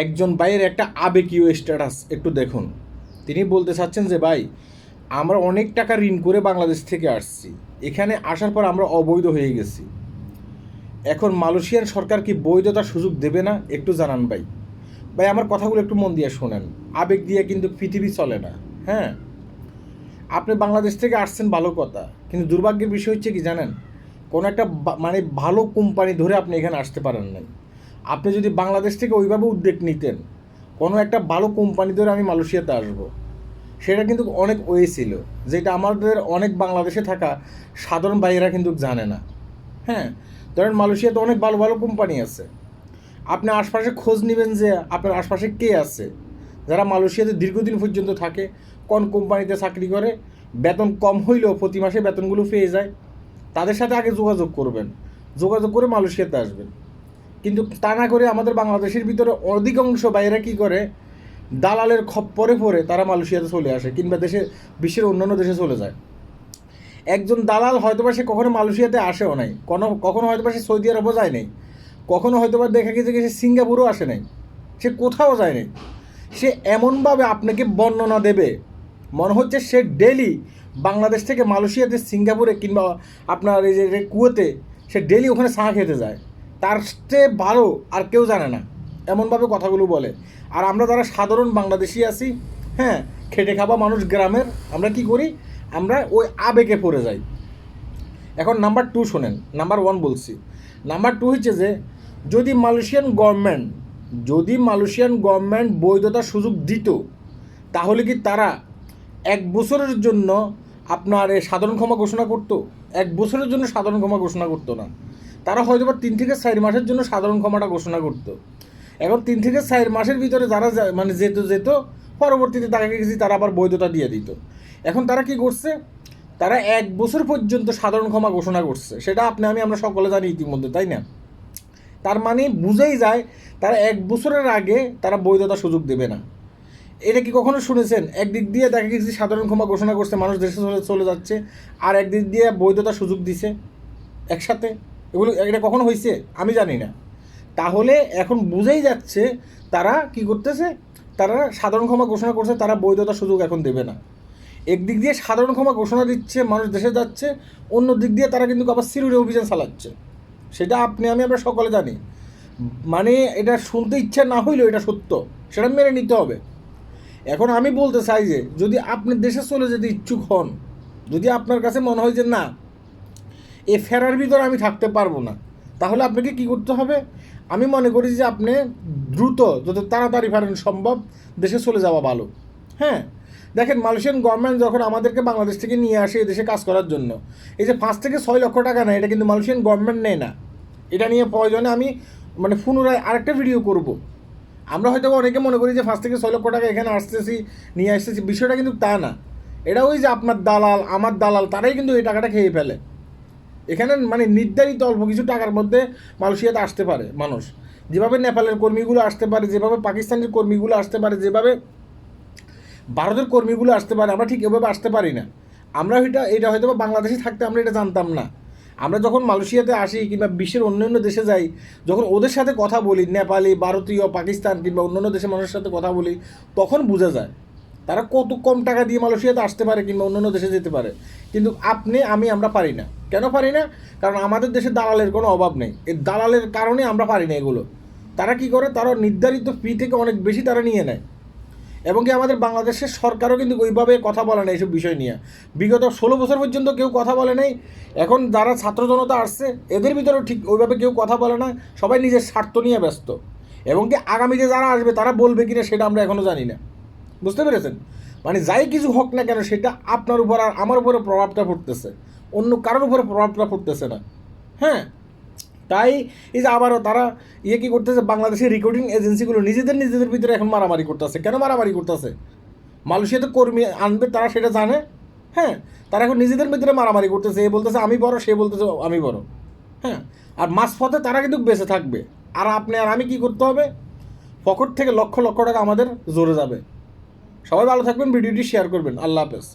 একজন ভাইয়ের একটা আবেগীয় স্ট্যাটাস একটু দেখুন। তিনি বলতে চাচ্ছেন যে, ভাই, আমরা অনেক টাকা ঋণ করে বাংলাদেশ থেকে আসছি। এখানে আসার পর আমরা অবৈধ হয়ে গেছি। এখন মালয়েশিয়ান সরকার কি বৈধতার সুযোগ দেবে না? একটু জানান ভাই। ভাই, আমার কথাগুলো একটু মন দিয়ে শোনেন। আবেগ দিয়ে কিন্তু পৃথিবী চলে না হ্যাঁ? আপনি বাংলাদেশ থেকে আসছেন ভালো কথা, কিন্তু দুর্ভাগ্যের বিষয় হচ্ছে কি জানেন? কোনো একটা মানে ভালো কোম্পানি ধরে আপনি এখানে আসতে পারেন নাই। আপনি যদি বাংলাদেশ থেকে ওইভাবে উদ্যোগ নিতেন, কোনো একটা ভালো কোম্পানি ধরে আমি মালয়েশিয়াতে আসব। সেটা কিন্তু অনেক ওয়ে ছিল, যেটা আমাদের অনেক বাংলাদেশে থাকা সাধারণ ভাইয়েরা কিন্তু জানে না। হ্যাঁ ধরেন মালয়েশিয়াতে অনেক ভালো ভালো কোম্পানি আছে। আপনি আশপাশে খোঁজ নেবেন যে আপনার আশপাশে কে আছে। যারা মালয়েশিয়াতে দীর্ঘদিন পর্যন্ত থাকে, কোন কোম্পানিতে চাকরি করে, বেতন কম হইলেও প্রতি মাসে বেতনগুলো পেয়ে যায়। তাদের সাথে আগে যোগাযোগ করবেন। যোগাযোগ করে মালয়েশিয়াতে আসবেন। কিন্তু তা না করে আমাদের বাংলাদেশের ভিতরে অধিকাংশ বাইরে কি করে? দালালের খপ্পরে পরে তারা মালয়েশিয়াতে চলে আসে কিংবা দেশে, বিশ্বের অন্যান্য দেশে চলে যায়। একজন দালাল হয়তোবা সে কখনো মালয়েশিয়াতে আসেও নাই। কোনো, কখনো হয়তোবা সে সৌদি আরবও যায় নাই। কখনো হয়তোবা দেখা গেছে সে সিঙ্গাপুরও আসে নাই। সে কোথাও যায় নাই। সে এমনভাবে আপনাকে বর্ণনা দেবে। মনে হচ্ছে সে ডেলি বাংলাদেশ থেকে মালয়েশিয়াতে সিঙ্গাপুরে কিংবা আপনার এই যে কুয়েতে সে ডেলি ওখানে চা খেতে যায়। তার চেয়ে ভালো আর কেউ জানে না। এমনভাবে কথাগুলো বলে। আর আমরা যারা সাধারণ বাংলাদেশি আছি হ্যাঁ খেটে খাওয়া মানুষ গ্রামের, আমরা কি করি? আমরা ওই আবেগে পড়ে যাই। এখন নাম্বার টু শোনেন, নাম্বার ওয়ান বলছি। নাম্বার টু হচ্ছে যে, যদি মালয়েশিয়ান গভর্নমেন্ট, যদি মালয়েশিয়ান গভর্নমেন্ট বৈধতার সুযোগ দিত, তাহলে কি তারা এক বছরের জন্য আপনার সাধারণ ক্ষমা ঘোষণা করতো? এক বছরের জন্য সাধারণ ক্ষমা ঘোষণা করতো না। তারা হয়তো বা তিন থেকে চার মাসের জন্য সাধারণ ক্ষমাটা ঘোষণা করতো। এখন তিন থেকে চার মাসের ভিতরে যারা মানে যেত যেত, পরবর্তীতে তাকে গেছি তারা আবার বৈধতা দিয়ে দিত। এখন তারা কি করছে? তারা এক বছর পর্যন্ত সাধারণ ক্ষমা ঘোষণা করছে। সেটা আপনি, আমি, আমরা সকলে জানি ইতিমধ্যে, তাই না? তার মানে বুঝেই যায়, তারা এক বছরের আগে তারা বৈধতা সুযোগ দেবে না। এটা কি কখনো শুনেছেন? একদিক দিয়ে দেখা গেছে সাধারণ ক্ষমা ঘোষণা করছে, মানুষ দেশে চলে চলে যাচ্ছে, আর একদিক দিয়ে বৈধতা সুযোগ দিছে, একসাথে। এগুলো এটা কখনো হয়েছে আমি জানি না। তাহলে এখন বুঝেই যাচ্ছে তারা কি করতেছে? তারা সাধারণ ক্ষমা ঘোষণা করছে, তারা বৈধতা সুযোগ এখন দেবে না। একদিক দিয়ে সাধারণ ক্ষমা ঘোষণা দিচ্ছে, মানুষ দেশে যাচ্ছে অন্য দিক দিয়ে তারা কিন্তু আবার সিরুরে অভিযান চালাচ্ছে। সেটা আপনি, আমি আমরা সকলে জানি। মানে এটা শুনতে ইচ্ছা না হইলেও এটা সত্য, সেটা মেনে নিতে হবে। এখন আমি বলতে চাই যে, যদি আপনি দেশে চলে যেতে ইচ্ছুক হন, যদি আপনার কাছে মনে হয় যে না এ ফেরার ভিতরে আমি থাকতে পারব না। তাহলে আপনাকে কি করতে হবে? আমি মনে করি যে আপনি দ্রুত, যত তাড়াতাড়ি পারেন সম্ভব, দেশে চলে যাওয়া ভালো। হ্যাঁ? দেখেন, মালয়েশিয়ান গভর্নমেন্ট যখন আমাদেরকে বাংলাদেশ থেকে নিয়ে আসে দেশে কাজ করার জন্য, এই যে পাঁচ থেকে ছয় লক্ষ টাকা নেয়, এটা কিন্তু মালয়েশিয়ান গভর্নমেন্ট নেয় না। এটা নিয়ে প্রয়োজনে আমি মানে পুনরায় আরেকটা ভিডিও করব। আমরা হয়তো অনেকে মনে করি যে পাঁচ থেকে ছয় লক্ষ টাকা এখানে আসতেছি, নিয়ে আসতেছি, বিষয়টা কিন্তু তা না। এটা ওই যে আপনার দালাল, আমার দালাল, তারাই কিন্তু এই টাকাটা খেয়ে ফেলে। এখানে মানে নির্ধারিত অল্প কিছু টাকার মধ্যে মালয়েশিয়াতে আসতে পারে মানুষ। যেভাবে নেপালের কর্মীগুলো আসতে পারে, যেভাবে পাকিস্তানের কর্মীগুলো আসতে পারে, যেভাবে ভারতের কর্মীগুলো আসতে পারে, আমরা ঠিক এভাবে আসতে পারি না। আমরা এটা এটা হয়তো বাংলাদেশে থাকতে আমরা এটা জানতাম না। আমরা যখন মালয়েশিয়াতে আসি কিংবা বিশ্বের অন্যান্য দেশে যাই, যখন ওদের সাথে কথা বলি, নেপালি, ভারতীয়, পাকিস্তান কিংবা অন্যান্য দেশের মানুষের সাথে কথা বলি, তখন বোঝা যায় তারা কত কম টাকা দিয়ে মালয়েশিয়াতে আসতে পারে কিংবা অন্যান্য দেশে যেতে পারে। কিন্তু আপনি, আমি, আমরা পারি না। কেন পারি না? কারণ আমাদের দেশে দালালের কোনো অভাব নেই। এই দালালের কারণে আমরা পারি না এগুলো। তারা কি করে? তারা নির্ধারিত ফি থেকে অনেক বেশি তারা নিয়ে নেয়। এবং কি আমাদের বাংলাদেশের সরকারও কিন্তু ওইভাবে কথা বলে না এইসব বিষয় নিয়ে। বিগত ষোলো বছর পর্যন্ত কেউ কথা বলে নাই। এখন যারা ছাত্র জনতা আসছে, এদের ভিতরেও ঠিক ওইভাবে কেউ কথা বলে না। সবাই নিজের স্বার্থ নিয়ে ব্যস্ত। এবং কি আগামীতে যারা আসবে, তারা বলবে কিনা সেটা আমরা এখনও জানি না। বুঝতে পেরেছেন? মানে যাই কিছু হোক না কেন সেটা আপনার উপর আর আমার উপরে প্রভাবটা পড়তেছে। অন্য কারোর উপরে প্রভাবটা পড়তেছে না। হ্যাঁ? তাই এই যে আবারও তারা ইয়ে কী করতেছে? বাংলাদেশের রেকর্ডিং এজেন্সিগুলো নিজেদের নিজেদের ভিতরে এখন মারামারি করতেছে। কেন মারামারি করতেছে? মালয়েশিয়াতে কর্মী আনবে, তারা সেটা জানে। হ্যাঁ? তারা এখন নিজেদের ভিতরে মারামারি করতেছে। এ বলতেছে, আমি বড়, সে বলতেছে, আমি বড়। হ্যাঁ? আর মাঝপথে তারা কিন্তু বেঁচে থাকবে। আর আপনি আর আমি কি করতে হবে? পকেট থেকে লক্ষ লক্ষ টাকা আমাদের জোরে যাবে। সবাই ভালো থাকবেন ভিডিওটি শেয়ার করবেন। আল্লাহ হাফেজ।